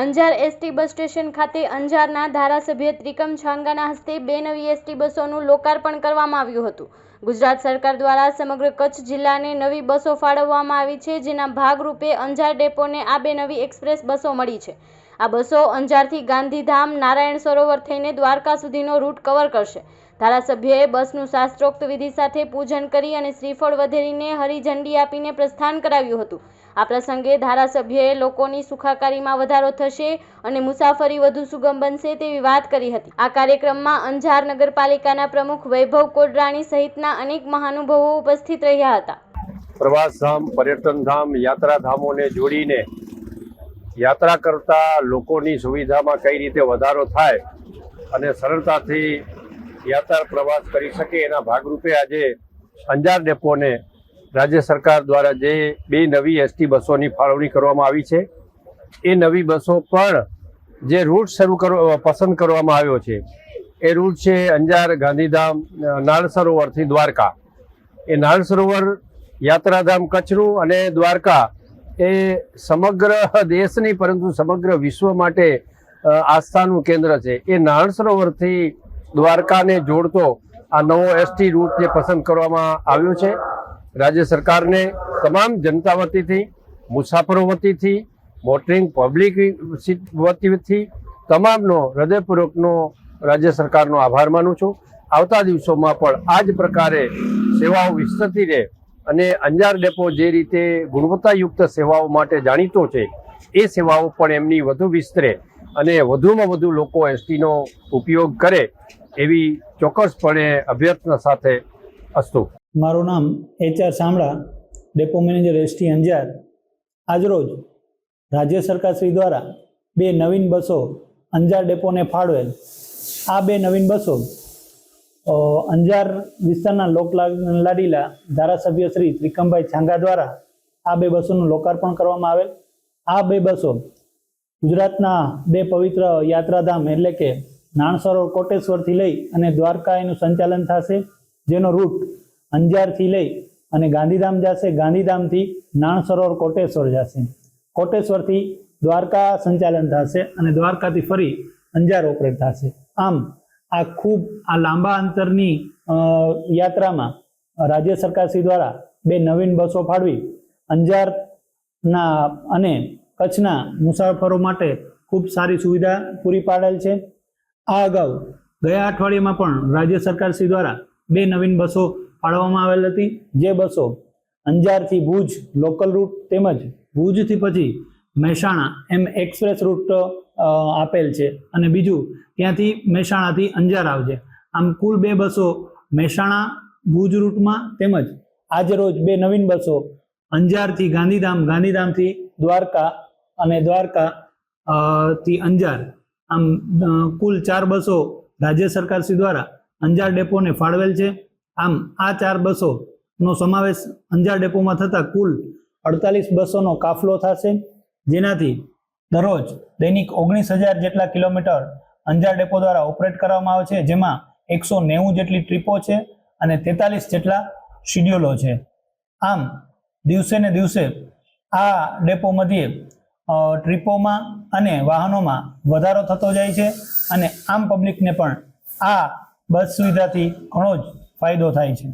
Anjar ST bus station ખાતે અંજારના ધારાસભ્ય ત્રિકમ છાંગાના હસ્તે બે નવી એસટી બસોનું લોકાર્પણ કરવામાં આવ્યું હતું. ગુજરાત સરકાર દ્વારા સમગ્ર કચ્છ જિલ્લાને નવી બસો ફાળવવામાં આવી છે, જેના ભાગરૂપે અંજાર ડેપોને આ બે નવી એક્સપ્રેસ બસો મળી છે. આ બસો અંજારથી ગાંધીધામ, નારાયણ સરોવર થઈને દ્વારકા સુધીનો રૂટ કવર કરશે. ધારાસભ્યએ બસનું શાસ્ત્રોક્ત વિધિ સાથે પૂજન કરી અને શ્રીફળ વધેરીને હરિઝંડી આપીને પ્રસ્થાન કરાવ્યું હતું. આ પ્રસંગે ધારાસભ્યએ લોકોની સુખાકારીમાં વધારો થશે અને મુસાફરી વધુ સુગમ બનશે તેવી વાત કરી હતી. આ કાર્યક્રમમાં અંજાર નગરપાલિકાના પ્રમુખ વૈભવ કોડરાણી સહિતના અનેક મહાનુભાવો ઉપસ્થિત રહ્યા હતા. પ્રવાસ ધામ, પર્યટન ધામ, યાત્રા ધામોને જોડીને યાત્રા કરતા લોકોની સુવિધામાં કઈ રીતે વધારો થાય અને સરળતાથી યાત્રા પ્રવાસ કરી શકે એના ભાગરૂપે આજે અંજાર ડેપોને રાજ્ય સરકાર દ્વારા જે બે નવી એસટી બસોની ફાળવણી કરવામાં આવી છે. એ નવી બસો પણ જે રૂટ શરૂ કરવા પસંદ કરવામાં આવ્યો છે, એ રૂટ છે અંજાર, ગાંધીધામ નાળ સરોવરથી દ્વારકા. એ નાળ સરોવર યાત્રાધામ, કચ્છનું અને દ્વારકા એ સમગ્ર દેશની, પરંતુ સમગ્ર વિશ્વ માટે આસ્થાનું કેન્દ્ર છે. એ નાળ સરોવરથી દ્વારકાને જોડતો આ નવો એસટી રૂટ જે પસંદ કરવામાં આવ્યો છે. રાજ્ય સરકારને તમામ જનતા વતીથી, મુસાફરો વતીથી, મોટરિંગ પબ્લિક વતીથી તમામનો હૃદયપૂર્વકનો રાજ્ય સરકારનો આભાર માનું છું. આવતા દિવસોમાં પણ આ જ પ્રકારે સેવાઓ વિસ્તરતી રહે અને અંજાર ડેપો જે રીતે ગુણવત્તાયુક્ત સેવાઓ માટે જાણીતો છે, એ સેવાઓ પણ એમની વધુ વિસ્તરે અને વધુમાં વધુ લોકો એસટીનો ઉપયોગ કરે એવી ચોક્કસપણે અભ્યર્થના સાથે અસ્તુ. મારું નામ H R Samala depot manager ST Anjar. આજરોજ રાજ્ય સરકાર શ્રી દ્વારા બે નવીન બસો અંજાર ડેપોને ફાળવેલ. આ બે નવીન બસો અંજાર વિસ્તારના લોક લાડીલા ધારાસભ્ય શ્રી ત્રિકમભાઈ છાંગા દ્વારા આ બે બસોનું લોકાર્પણ કરવામાં આવેલ. આ બે બસો ગુજરાતના બે પવિત્ર યાત્રાધામ એટલે કે નાણસરોવર કોટેશ્વરથી લઈ અને દ્વારકા એનું સંચાલન થશે, જેનો રૂટ અંજારથી લઈ અને ગાંધીધામ જશે. ગાંધીધામથી નાણસરોવર કોટેશ્વર જશે. કોટેશ્વરથી દ્વારકા સંચાલન થશે અને દ્વારકાથી ફરી અંજાર ઓપરેટ થશે. આમ, આ ખૂબ, આ લાંબા અંતરની યાત્રામાં રાજ્ય સરકારશ્રી દ્વારા બે નવીન બસો ફાળવી અંજારના અને કચ્છના મુસાફરો માટે ખૂબ સારી સુવિધા પૂરી પાડેલ છે. આ અગાઉ. ગયા અઠવાડિયામાં પણ રાજ્ય સરકાર શ્રી દ્વારા બે નવીન બસો ફાળવવામાં આવેલ હતી. જે બસો અંજારથી ભુજ લોકલ રૂટ તેમજ ભુજથી પછી મહેસાણા એમ એક્સપ્રેસ રૂટ આપેલ છે અને બીજું ત્યાંથી મહેસાણાથી અંજાર આવશે. આમ કુલ બે બસો મહેસાણા, ભુજ રૂટમાં તેમજ આજે રોજ બે નવીન બસો અંજારથી ગાંધીધામ, ગાંધીધામથી દ્વારકા અને દ્વારકા થી અંજાર આમ કુલ ચાર બસો રાજ્ય સરકારશ્રી દ્વારા અંજાર ડેપોને ફાળવેલ છે. આમ, આ ચાર બસોનો સમાવેશ અંજાર ડેપોમાં થતાં કુલ અડતાલીસ બસોનો કાફલો થશે. જેનાથી દરરોજ દૈનિક ઓગણીસ હજાર જેટલા કિલોમીટર અંજાર ડેપો દ્વારા ઓપરેટ કરવામાં આવે છે, જેમાં એકસો નેવું જેટલી ટ્રીપો છે અને તેતાલીસ જેટલા શિડ્યુલો છે. આમ, દિવસે ને દિવસે આ ડેપો મધ્યે ટ્રીપોમાં અને વાહનોમાં વધારો થતો જાય છે અને આમ પબ્લિકને પણ આ બસ સુવિધાથી ઘણો જ ફાયદો થાય છે.